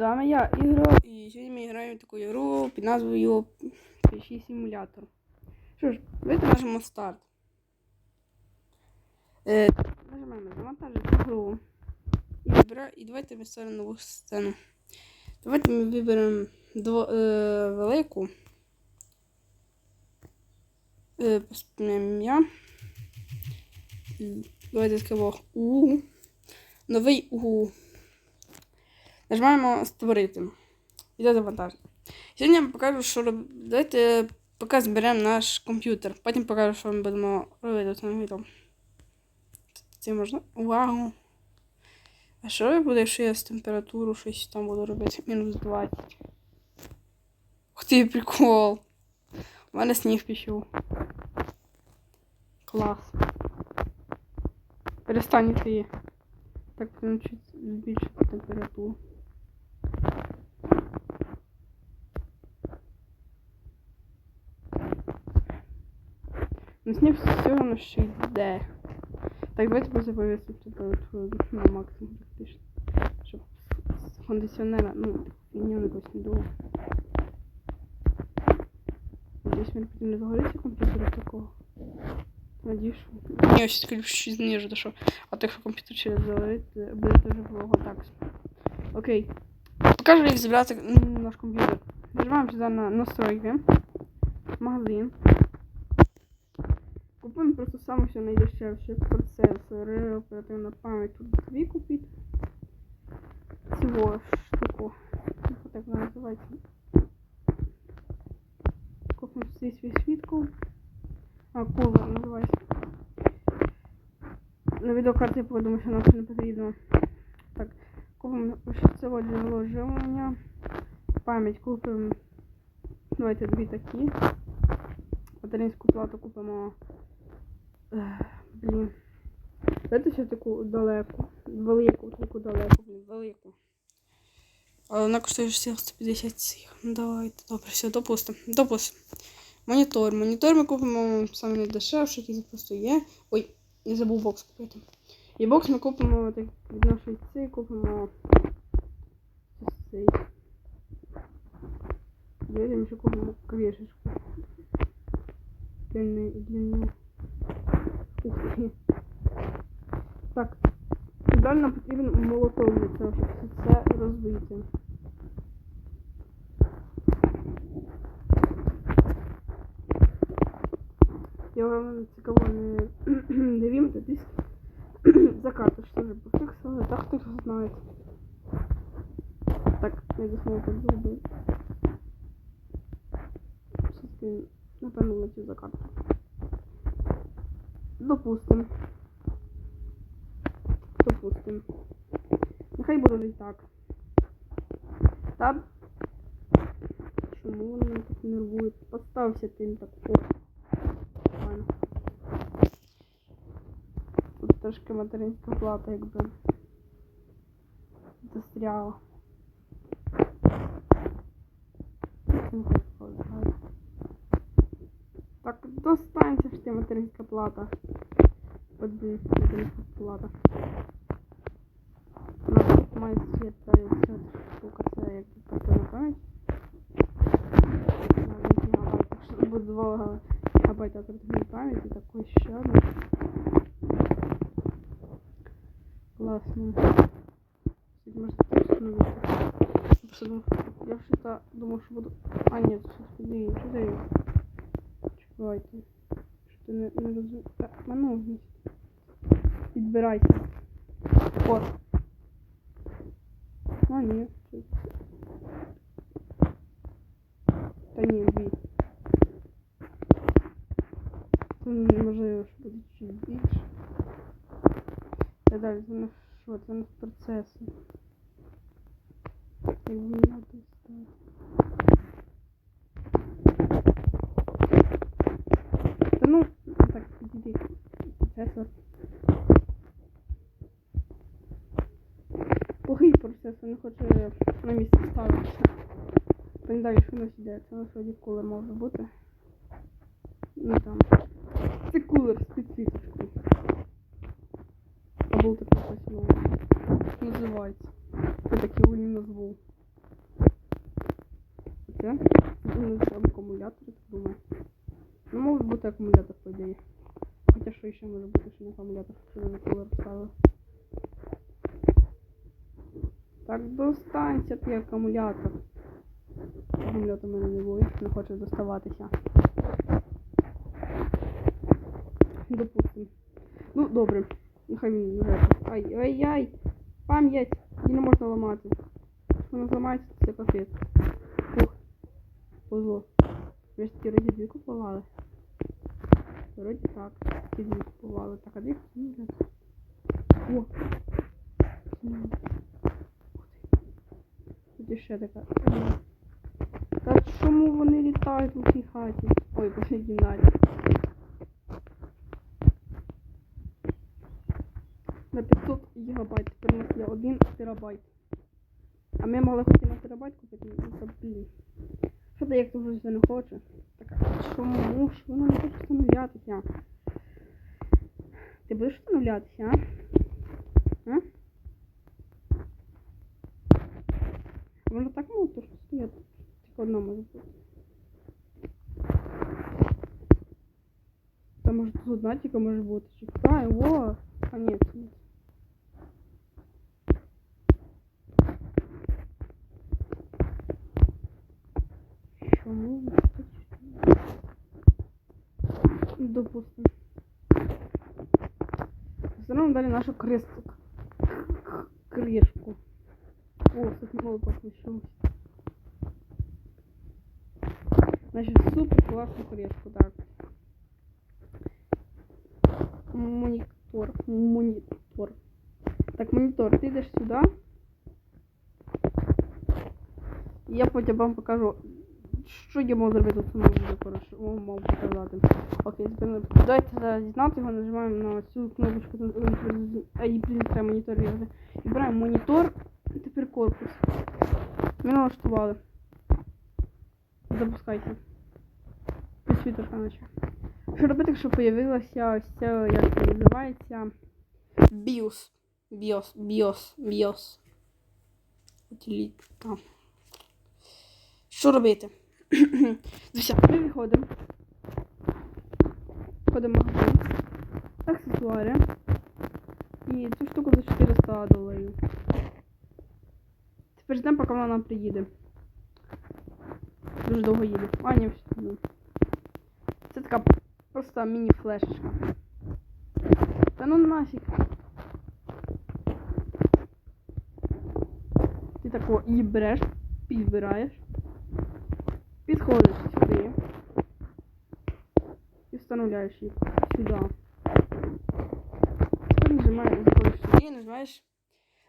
Вами я, Ігро, і сьогодні ми граємо таку ігру під назвою PC Simulator. Що ж, давайте нажмемо старт. Е, нажимаємо завантажити гру. І, вибира... і давайте ми створимо нову сцену. Давайте ми виберемо дво... е, велику. Е, ім'я. Давайте скажемо У. Новий У. Нажимаємо створити. Іде завантаження. Сьогодні я вам покажу, що роб... Давайте поки зберемо наш комп'ютер. Потім покажу, що ми будемо робити цим відео. Це можна. Вау! А що буде, якщо я з температуру щось там буду робити? Мінус 20. Ух ти, прикол! У мене сніг пішов. Клас. Перестань ти. Так, прям чуть збільшити температуру. Ну, сніг все одно ще йде. Так, давайте повісимо температуру на максимум практично. Щоб з кондиціонера, ну, фігню якось не дуло. Надіюсь, мені потім не загориться комп'ютер такого. Надіюсь, що... Ні, ось включу знижу, то що. А то якщо комп'ютер через загорить, буде дуже плохо так. Окей. Покажу, як зібрати наш комп'ютер. Нажимаємо сюди на настройки. Магазин. Купуємо просто саме все найдешевше. Процесори, оперативна пам'ять. Тут дві купити. Цього штуку. Так називається. Купимо свій свій свідку. А, кулер називається. На відеокарті подумаю, що нам це не потрібно. Так, купимо це джерело живлення. Пам'ять купимо. Давайте дві такі. Материнську плату купимо. Блін. Давайте ще таку далеку. Велику, таку далеку, блін, велику. Але вона коштує 150 цих. Ну, Давайте, добре, все, допустимо. Допустимо. Монітор. Монітор ми купимо саме найдешевший, який просто є. Ой, я забув бокс купити. І бокс ми купимо так від нашої цієї купимо ось цей. Ми ще купимо квішечку. Длинний, длинний. Ух. Так. Нам потрібен цього, щоб все це розбити. Я вам цікаво не, не вімкнутись. Закатиш теж пофіксили, так хтось знає. Так, я доснова так зробив. Все-таки, напевно, летів за. Допустим. Допустим. Нехай буде і так. Та чому вони мене так нервують? Постався тим так. О. Тут трошки материнська плата, якби застряла. Так, достанься ж ти материнська плата. От блін, материнська плата. У нас тут має світ та і вся ця штука, це як оперативна пам'ять. На 8 гігабайт, так що буде 2 гігабайта оперативної пам'яті, такої ще одна. Класно. Тут можна встановити. Я просто думав, я вже думав, що буду... А, ні, це тоді, що даю? Чекайте. Що ти не, не розумієш? Так, манугність. Підбирайся. От. А, ні. Це- Та ні, дві. Це неможливо, що буде чуть більше. Та далі, це на що? Це на процеси. Як плохий процес, він хоче на місці ставитися. Він далі що нас іде, це насправді кулер може бути. Ну там. Це кулер з підсвіточкою. А був такий щось новий. Називається. Я так його не назвав. Це? Це акумулятор, так думаю. Ну може бути акумулятор, по ідеї. Хоча що ще може бути, що не акумулятор, що не кулер вставив. Так, достанься ти акумулятор. Акумулятор у мене не буде, не хоче доставатися. Допустим. Ну, добре. Нехай він вже. Ай, ай, ай! Пам'ять! Її не можна ламати. Вона зламається, це капець. Фух. Повезло. Ви ж ті раді дві купували. Вроді так. Ті дві купували. Так, а купували. О! Ти. Тут іще така. Та чому вони літають у цій хаті? Ой, по цій. На 500 гігабайт. Тепер є 1 терабайт. А ми могли хоч на терабайт купити, ну то блін. Що то як то вже не хоче? Так, чому ж воно не хоче встановлятися? Ти будеш встановлятися, а? А? Воно так мало то що стоять. Тільки одна може бути. Та може тут одна тільки може бути. Чекай, во! А ні, це ні. Чому? Допустим. Встановимо далі нашу кресту. Кришку. О, тут молоток знайшов. Значить, супер класну кришку, так. Монітор. Монітор. Так, монітор, ти йдеш сюди. І Я потім вам покажу, що я можу зробити в цьому відео, коротше, о, мав показати. Окей, зупинили. Давайте зараз дізнати його, нажимаємо на цю кнопочку, а і блін, треба монітор вибрати. Вибираємо монітор і тепер корпус. Ми налаштували. Запускайте. Підсвіточка наче. Що робити, якщо появилася ось ця, як це називається? BIOS. BIOS, BIOS, BIOS. Утиліт. А. Що робити? Дивіться, ми виходимо. Входимо в магазин. Аксесуари. І цю штуку за 400 доларів. Тепер поки вона нам приїде. Дуже довго їде. А, ні, все. ну. Це така проста міні-флешечка. Та ну нафіг. Ти тако її береш, підбираєш, підходиш сюди і встановляєш її сюди. Тепер нажимаєш, заходиш сюди і нажимаєш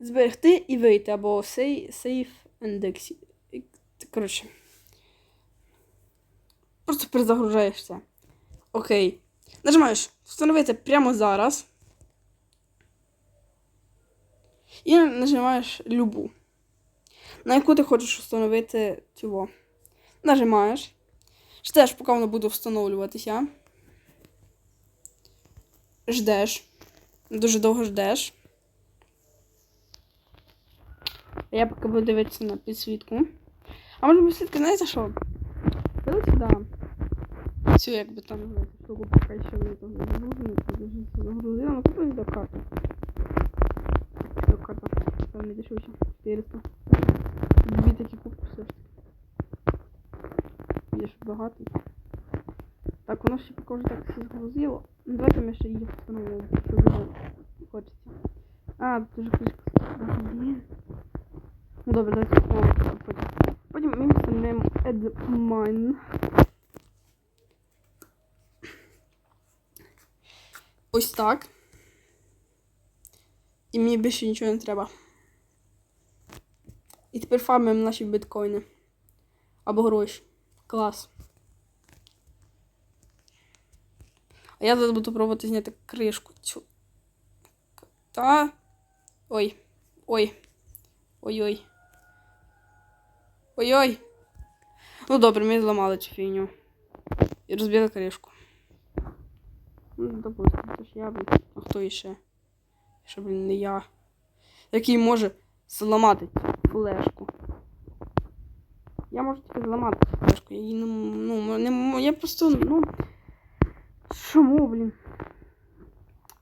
зберегти і вийти або save, and exit. Коротше. Просто перезагружаєшся. Окей. Нажимаєш встановити прямо зараз. І нажимаєш любу. На яку ти хочеш встановити цього. Нажимаєш. Ждеш, поки воно буде встановлюватися. Ждеш. Дуже довго ждеш. А Я поки буду дивитися на підсвітку. А може підсвітка, знаєте що? Коли сюди. Цю, як би там штуку поки що не там дуже загрузила, ну купив до карти. До карта. Там не дешевше. 400. Дві такі купи все ж таки. Є ж багато. Так, воно ще поки вже так все загрузило. Ну, Давайте ми ще їх встановимо, що дуже хочеться. А, тут уже кришка. Блін. Ну добре, давайте встановимо потім. Потім ми встановимо Edmine. Ось так. І мені більше нічого не треба. І тепер фармимо наші біткоїни. Або гроші. Клас. А я зараз буду пробувати зняти кришку цю. Та. Ой. Ой. Ой-ой. Ой-ой. Ну добре, ми зламали цю фігню. І розбили кришку. Ну, допустим, це ж я, блін. А хто іще? Ще, блін, не я. Який може зламати флешку. Я можу тільки зламати цю флешку. Я її не, ну, не, я просто, ну. Чому, блін?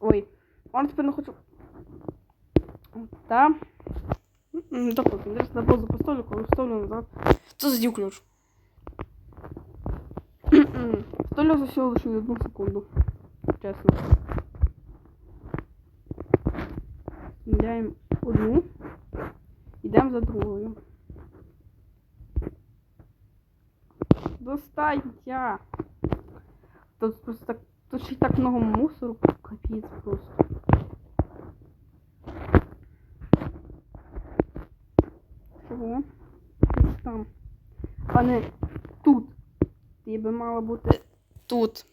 Ой. Он тепер не хочу. Та. Так, от, зараз на паузу поставлю, коли вставлю назад. Це задів ключ. Вставлю за всього лише одну секунду. Чесно. Міняємо одну. Йдемо за другою. Достаньте! Тут просто так. Тут ще й так много мусору, капець просто. Чого? Десь Там. А не тут. Ти би мала бути тут.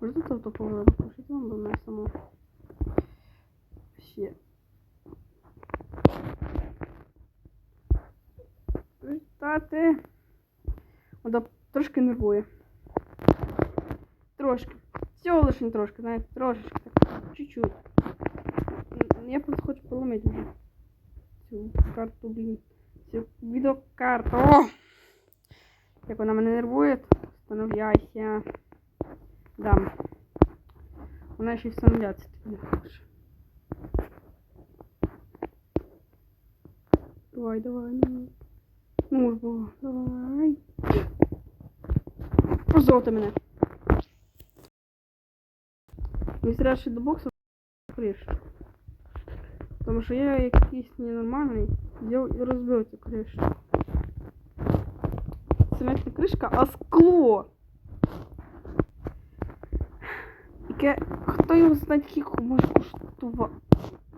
Може тут повернути? Пишіть вам до мене само. Ще. Вітати. Вона трошки нервує. Трошки. Всього лише трошки, знаєте, трошечки. Чуть-чуть. Я просто хочу поломити вже цю карту, блін. Цю відеокарту. О! Як вона мене нервує, встановляйся. Дам. Вона ще й встановлятися тобі не хоче. Давай, давай, ну. Ну ж бо, давай. Позолоти мене. Мені треба ще до боксу криш. Тому що я якийсь ненормальний взяв і розбив цю кришу. Це навіть не кришка, а скло. Яке, хто його знає, скільки може коштувати.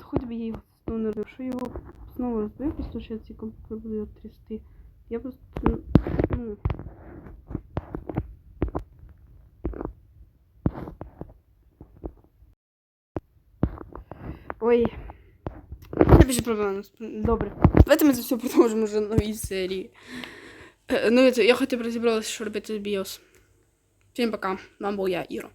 Хоч би я його знову не робив. Що його знову розбив, після що я ці комп'ютер буду його трясти. Я просто, ну, Ой. Я більше проблем. Добре. Давайте ми це все продовжимо вже новій серії. Е, Ну, це, я хотів розібралася, що робити з BIOS. Всім пока. Вам був я, Іро.